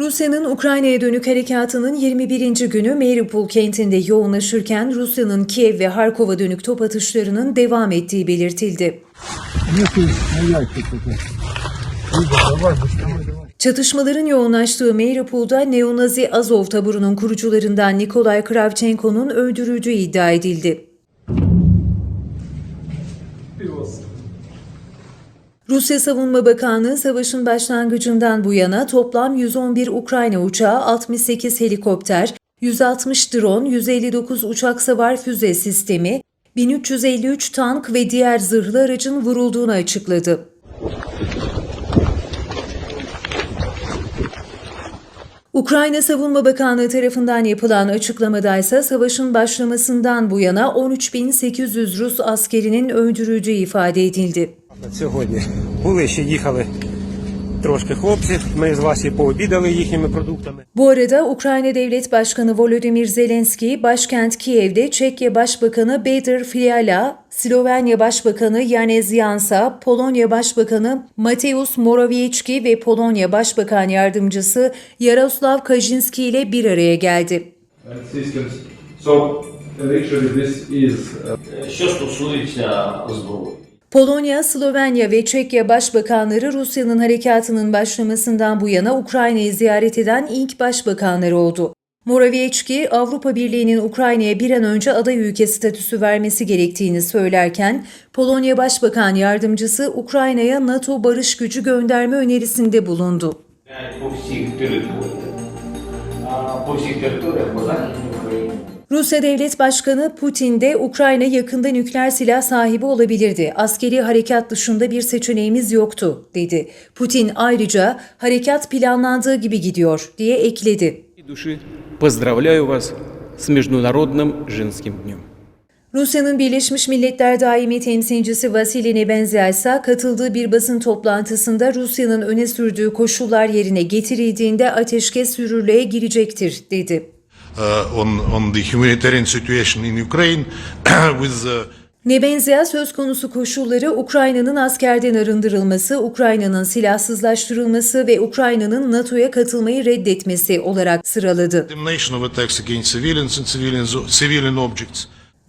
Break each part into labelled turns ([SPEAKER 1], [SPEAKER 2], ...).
[SPEAKER 1] Rusya'nın Ukrayna'ya dönük harekatının 21. günü Mariupol kentinde yoğunlaşırken Rusya'nın Kiev ve Harkov'a dönük top atışlarının devam ettiği belirtildi. Çatışmaların yoğunlaştığı Mariupol'da Neonazi Azov taburunun kurucularından Nikolay Kravchenko'nun öldürüldüğü iddia edildi. Rusya Savunma Bakanlığı savaşın başlangıcından bu yana toplam 111 Ukrayna uçağı, 68 helikopter, 160 drone, 159 uçak savar füze sistemi, 1353 tank ve diğer zırhlı aracın vurulduğunu açıkladı. Ukrayna Savunma Bakanlığı tarafından yapılan açıklamada ise savaşın başlamasından bu yana 13.800 Rus askerinin öldürüldüğü ifade edildi.
[SPEAKER 2] Сьогодні були ще їхали трошки хлопців. Ми з Васі пообідали їхніми продуктами.
[SPEAKER 1] Bu arada Ukrayna Devlet Başkanı Volodymyr Zelenski, başkent Kiev'de Çekya Başbakanı Petr Fiala, Slovenya Başbakanı Janez Jansa, Polonya Başbakanı Mateusz Morawiecki ve Polonya Başbakan Yardımcısı Yaroslav Kaczynski ile bir araya geldi.
[SPEAKER 3] and systems. So literally this is uh,
[SPEAKER 4] Що стосується зброї,
[SPEAKER 1] Polonya, Slovenya ve Çekya başbakanları Rusya'nın harekatının başlamasından bu yana Ukrayna'yı ziyaret eden ilk başbakanlar oldu. Morawiecki, Avrupa Birliği'nin Ukrayna'ya bir an önce aday ülke statüsü vermesi gerektiğini söylerken, Polonya Başbakan Yardımcısı Ukrayna'ya NATO barış gücü gönderme önerisinde bulundu.
[SPEAKER 4] по всіх територіях. А по всіх територіях по Західній Україні.
[SPEAKER 1] Rusya Devlet Başkanı Putin de Ukrayna yakında nükleer silah sahibi olabilirdi. Askeri harekat dışında bir seçeneğimiz yoktu, dedi. Putin ayrıca harekat planlandığı gibi gidiyor diye ekledi.
[SPEAKER 5] всей души поздравляю вас с Международным женским днем.
[SPEAKER 1] Rusya'nın Birleşmiş Milletler Daimi Temsilcisi Vasily Nebenzia ise katıldığı bir basın toplantısında Rusya'nın öne sürdüğü koşullar yerine getirildiğinde ateşkes yürürlüğe girecektir, dedi.
[SPEAKER 6] uh, on on the humanitarian situation in Ukraine with uh,
[SPEAKER 1] Nebenzia söz konusu koşulları Ukrayna'nın askerden arındırılması, Ukrayna'nın silahsızlaştırılması ve Ukrayna'nın NATO'ya katılmayı reddetmesi olarak sıraladı.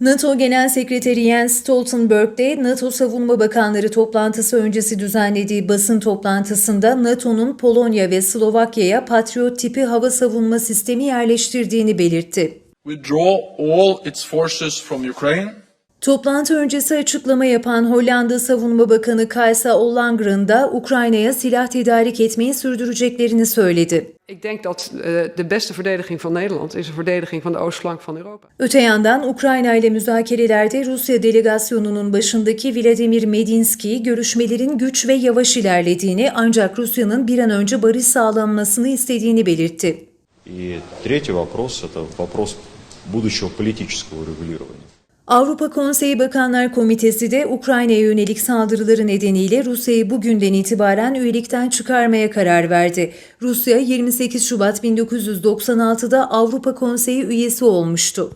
[SPEAKER 1] NATO Genel Sekreteri Jens Stoltenberg de NATO Savunma Bakanları toplantısı öncesi düzenlediği basın toplantısında NATO'nun Polonya ve Slovakya'ya Patriot tipi hava savunma sistemi yerleştirdiğini belirtti.
[SPEAKER 7] withdraw all its forces from Ukraine
[SPEAKER 1] Toplantı öncesi açıklama yapan Hollanda Savunma Bakanı Kajsa Ollongren da Ukrayna'ya silah tedarik etmeyi sürdüreceklerini söyledi.
[SPEAKER 8] Ik denk dat eh, de beste verdediging van Nederland is een verdediging van de oostflank van Europa.
[SPEAKER 1] Öte yandan Ukrayna ile müzakerelerde Rusya delegasyonunun başındaki Vladimir Medinsky görüşmelerin güç ve yavaş ilerlediğini ancak Rusya'nın bir an önce barış sağlanmasını istediğini belirtti.
[SPEAKER 9] И третий вопрос – это вопрос будущего политического регулирования.
[SPEAKER 1] Avrupa Konseyi Bakanlar Komitesi de Ukrayna'ya yönelik saldırıları nedeniyle Rusya'yı bugünden itibaren üyelikten çıkarmaya karar verdi. Rusya 28 Şubat 1996'da Avrupa Konseyi üyesi olmuştu.